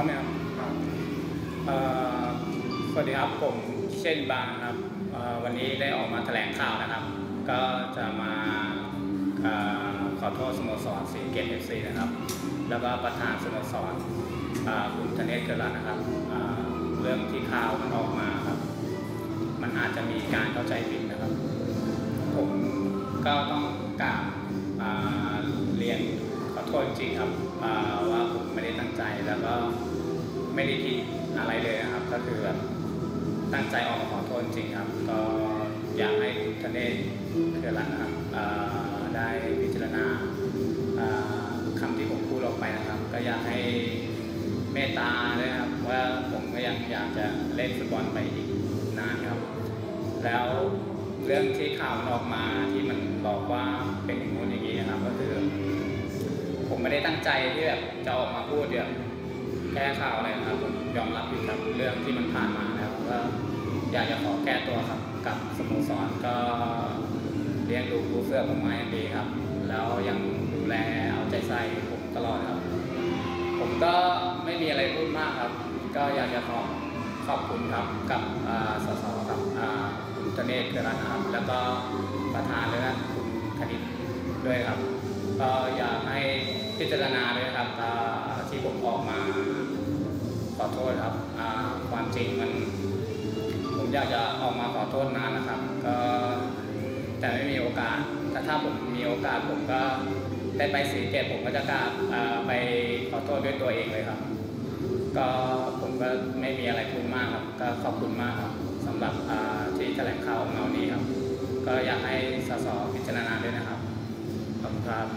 ร้อมไหมครับเอ่อสวัสดีครับผมเช่นบางครับวันนี้ได้ออกมาแถลงข่าวนะครับ ก็จะมาอขอโทษสโมสรสีเกตเอฟซีนะครับ แล้วก็ประธานสโมสรคุณธเนศเกิดรัตน์นะครับเรื่องที่ข่าวมันออกมาครับ มันอาจจะมีการเข้าใจผิดนะครับ ผมก็ต้องกราบอ่าเรียนขอโทษจริงครับว่า ใจแล้วก็ไม่ได้คิดอะไรเลยนะครับ ก็คือแบบตั้งใจออกมาขอโทษจริงครับ ก็อยากให้คุณทเนศเคือรันครับได้พิจารณาอ่าคำที่ผมพูดออกไปนะครับ ก็อยากให้เมตตาด้วยครับ ว่าผมก็ยังอยากจะเล่นฟุตบอลไปอีกนานครับ แล้วเรื่องที่ข่าวออกมาที่มันบอกว่าเป็นอย่างนู้นอย่างนี้นะครับ ก็คือ ผมไม่ได้ตั้งใจที่แบบจะออกมาพูดแบบแก้ข่าวอะไรนะครับผมยอมรับผิดกับเรื่องที่มันผ่านมาแล้วก็อยากจะขอแก้ตัวครับกับสโมสรก็เลี้ยงดูผู้เสื้อผมมาอย่างดีครับ แล้วยังดูแลเอาใจใส่ผมตลอดครับ ผมก็ไม่มีอะไรพูดมากครับ ก็อยากจะขอขอบคุณครับกับสสครับคุณธเนศเกรันครับแล้วก็ประธานด้วยนะคุณคณิตด้วยครับ ก็อยากให้ พิจารณาด้วยครับที่ผมออกมาขอโทษครับความจริงมันผมอยากจะออกมาขอโทษนานนะครับ ก็แต่ไม่มีโอกาสแต่ถ้าผมมีโอกาสผมก็ได้ไปสีเกตผมก็จะกล้าไปขอโทษด้วยตัวเองเลยครับ ก็ผมก็ไม่มีอะไรพูดมากครับ ก็ขอบคุณมากครับสำหรับที่แถลงข่าวของเรานี้ครับ ก็อยากให้สสพิจารณาด้วยนะครับขอบคุณครับ